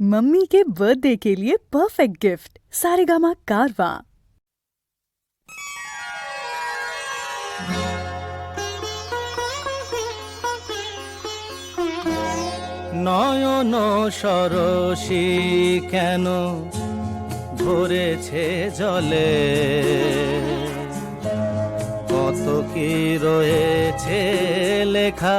Mummy के birthday के लिए परफेक्ट गिफ्ट सारेगामा कारवा নয়ন সরসী কেন ভরেছে জলে কত কি রয়েছে লেখা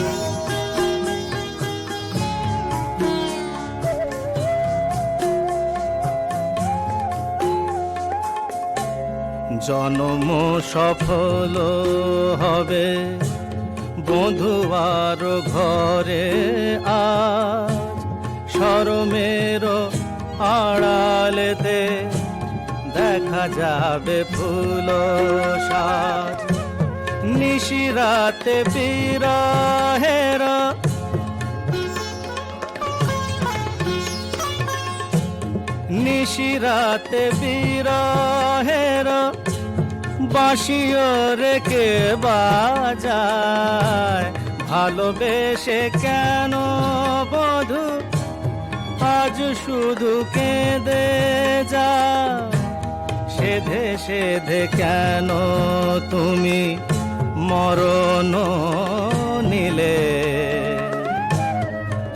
জনম সফল হবে। বধুয়ার ঘরে আজ সরমের আড়ালেতে দেখা যাবে ফুল সাজ। নিশিরাতে বিরাহেরা নিশিরাতে বিরাহেরা বাঁশিও রেখে বাজায়। ভালোবেসে কেন বধু? আজ শুধু কেঁদে যা সেধে সেধে কেন তুমি মরণ নিলে?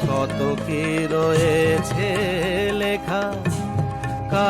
কত কি রয়েছে